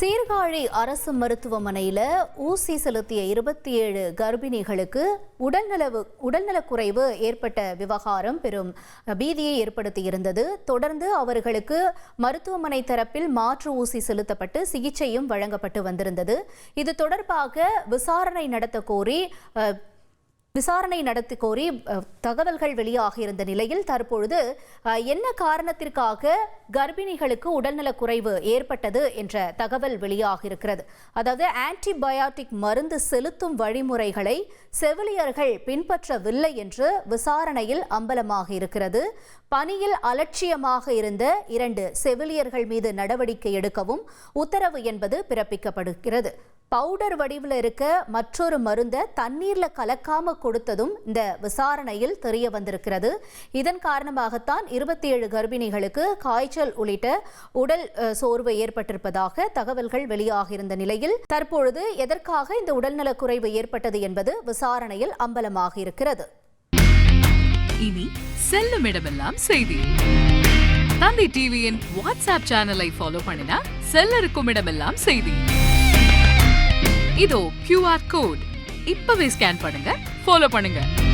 சீர்காழி அரசு மருத்துவமனையில் ஊசி செலுத்திய இருபத்தி ஏழு கர்ப்பிணிகளுக்கு உடல்நலவு உடல்நலக்குறைவு ஏற்பட்ட விவகாரம் பெரும் பீதியை ஏற்படுத்தியிருந்தது. தொடர்ந்து அவர்களுக்கு மருத்துவமனை தரப்பில் மாற்று ஊசி செலுத்தப்பட்டு சிகிச்சையும் வழங்கப்பட்டு வந்திருந்தது. இது தொடர்பாக விசாரணை நடத்த கோரி விசாரணை நடத்தி கோரி தகவல்கள் வெளியாகியிருந்த நிலையில் தற்பொழுது என்ன காரணத்திற்காக கர்ப்பிணிகளுக்கு உடல்நலக் குறைவு ஏற்பட்டது என்ற தகவல் வெளியாகியிருக்கிறது. அதாவது ஆன்டிபயாட்டிக் மருந்து செலுத்தும் வழிமுறைகளை செவிலியர்கள் பின்பற்றவில்லை என்று விசாரணையில் அம்பலமாக இருக்கிறது. பணியில் அலட்சியமாக இருந்த இரண்டு செவிலியர்கள் மீது நடவடிக்கை எடுக்கவும் உத்தரவு என்பது பிறப்பிக்கப்படுகிறது. பவுடர் வடிவில் இருக்க மற்றொரு மருந்தை தண்ணீரில் கலக்காம கொடுத்ததும் இந்த விசாரணையில் தெரிய வந்திருக்கிறது இதன் காரணமாகத்தான் இருபத்தி ஏழு கர்ப்பிணிகளுக்கு காய்ச்சல் உள்ளிட்ட உடல் சோர்வு ஏற்பட்டிருப்பதாக தகவல்கள் வெளியாகியிருந்த நிலையில் தற்பொழுது எதற்காக இந்த உடல்நலக் குறைவு ஏற்பட்டது என்பது விசாரணையில் அம்பலமாக இருக்கிறது இனி செல்லும் இடமெல்லாம் செய்தி. தந்தி டிவியின் வாட்ஸ்அப் சேனலை ஃபாலோ பண்ணினா செல்ல இருக்கும் இடமெல்லாம் செய்தி. இதோ கியூஆர் கோட் இப்பவே ஸ்கேன் பண்ணுங்க. ஃபாலோ பண்ணுங்கள்